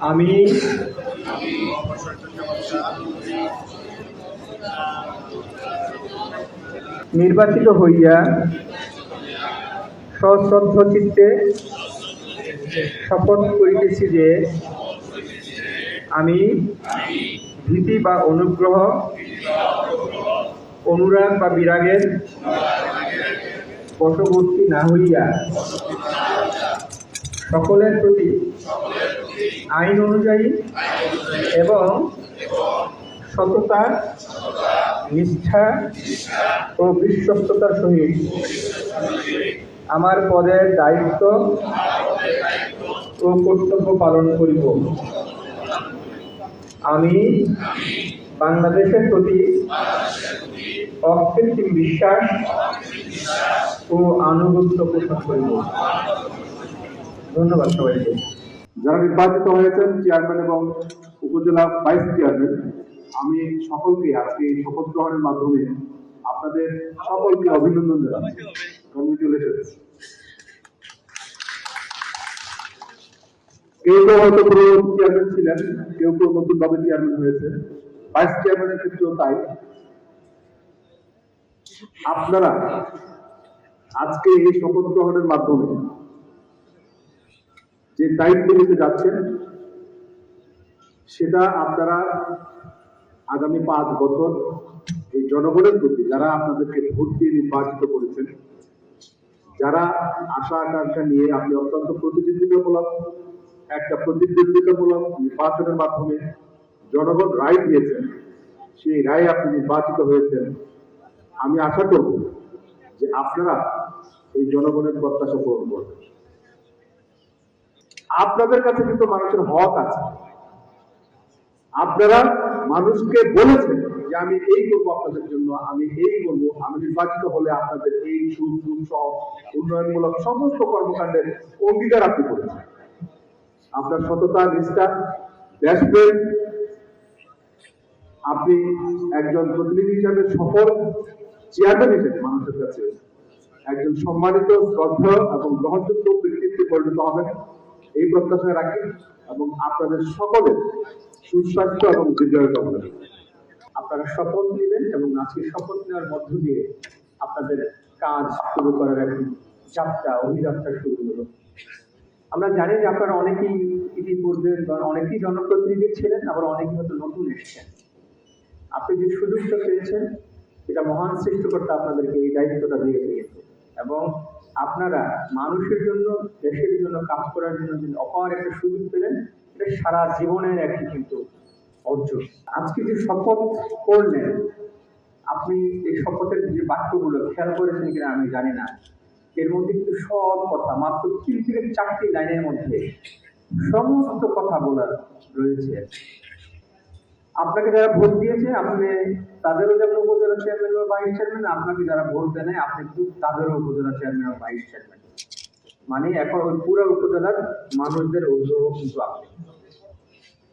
আমি নির্বাচিত হইয়া সশ্রদ্ধ চিত্তে শপথ করিতেছি যে আমি ভীতি বা অনুগ্রহ, অনুরাগ বা বিরাগের বশবর্তী না হইয়া সকলের প্রতি আইন অনুযায়ী এবং সততা, নিষ্ঠা ও বিশ্বস্ততার সহিত আমার পদের দায়িত্ব ও কর্তব্য পালন করিব। আমি বাংলাদেশের প্রতি অকৃত্রিম বিশ্বাস ও আনুগত্য পোষণ করিব। ধন্যবাদ সবাইকে। যারা নির্বাচিত হয়েছেন চেয়ারম্যান এবং উপজেলা ভাইস চেয়ারম্যান, আমি সকলকে আজকে এই শপথ গ্রহণের মাধ্যমে আপনাদের সকলকে অভিনন্দন জানাচ্ছি কেউ কেউ হয়তো চেয়ারম্যান ছিলেন, কেউ কেউ নতুন ভাবে চেয়ারম্যান হয়েছে। ভাইস চেয়ারম্যানের ক্ষেত্রেও তাই। আপনারা আজকে এই শপথ গ্রহণের মাধ্যমে যে দায়িত্ব নিতে যাচ্ছেন, সেটা আপনারা আগামী পাঁচ বছর এই জনগণের প্রতি, যারা আপনাদেরকে ভোট দিয়ে নির্বাচিত করেছেন, যারা আশা আকাঙ্ক্ষা নিয়ে আপনি অত্যন্ত প্রতিযোগিতামূলক একটা প্রতিদ্বন্দ্বিতামূলক নির্বাচনের মাধ্যমে জনগণ রায় দিয়েছেন, সেই রায় আপনি নির্বাচিত হয়েছেন। আমি আশা করব যে আপনারা এই জনগণের প্রত্যাশা পূরণ করবেন। আপনাদের কাছে কিন্তু মানুষের হক আছে। আপনারা মানুষকে বলেছেন যে আমি এই করব আপনাদের জন্য, আমি এই করব, আমি নির্বাচিত হলে আপনাদের এই সুদ সুদ সহ উন্নয়নমূলক সমস্ত কর্মকাণ্ডের অঙ্গীকার আপনি করেছেন। আপনার সততা, নিষ্ঠা দেশপ্রেম আপনি একজন প্রতিনিধি হিসাবে সফল চেয়ারম্যান হিসেবে মানুষের কাছে একজন সম্মানিত, শ্রদ্ধা এবং গ্রহণযোগ্য ব্যক্তিত্বে পরিণত হবেন। এই প্রত্যাশা রাখি এবং আপনাদের সকলের সুস্বাস্থ্য এবং বিজয় কামনা আপনারা শপথ নেবেন এবং আজকে শপথ নেওয়ার মধ্য দিয়ে আপনাদের কাজ শুরু করার এখন যাত্রা, অভিযাত্রা শুরু হলো। আমরা জানি যে আপনারা অনেকেই ইতিপূর্বে অনেকেই জনপ্রতিনিধি ছিলেন, আবার অনেকেই হয়তো নতুন এসেছেন। আপনি যে সুযোগটা পেয়েছেন, এটা মহান সৃষ্টিকর্তা আপনাদেরকে এই দায়িত্বটা দিয়ে দিয়েছে এবং আপনারা মানুষের জন্য, দেশের জন্য, কাজ করার জন্য যে অপার একটা সুযোগ পেলেন, এটা সারা জীবনের একটি কিন্তু অর্জন। আজকে যে শপথ করলেন, আপনি এই শপথের যে বাক্যগুলো খেয়াল করেছেন কিনা আমি জানি না। এর মধ্যে কিন্তু সব কথা, মাত্র তিন থেকে চারটি লাইনের মধ্যে সমস্ত কথা বলার রয়েছে। আপনাকে যারা ভোট দিয়েছে আপনি তাদেরও যেমন উপজেলা ভাইস চেয়ারম্যান আপনাকে যারা ভোট আপনি তাদেরও উপজেলা চেয়ারম্যান ভাইস চেয়ারম্যান মানে এখন ওই পুরো উপজেলার মানুষদের অভিভাবক কিন্তু আপনি।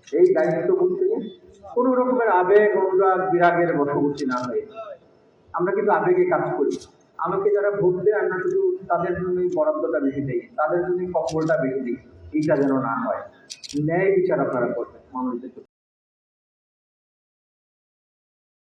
এই দায়িত্ববোধ থেকে কোনো রকমের আবেগ, অনুরাগ, বিরাগের বশবর্তী না হয়ে। আমরা কিন্তু আবেগে কাজ করি। আমাকে যারা ভোট দেয়, আমরা শুধু তাদের জন্যই বরাদ্দটা বেশি দিই, তাদের জন্যই কম্বলটা বেশি দিই। এইটা যেন না হয়। ন্যায় বিচার আপনারা করবেন মানুষদের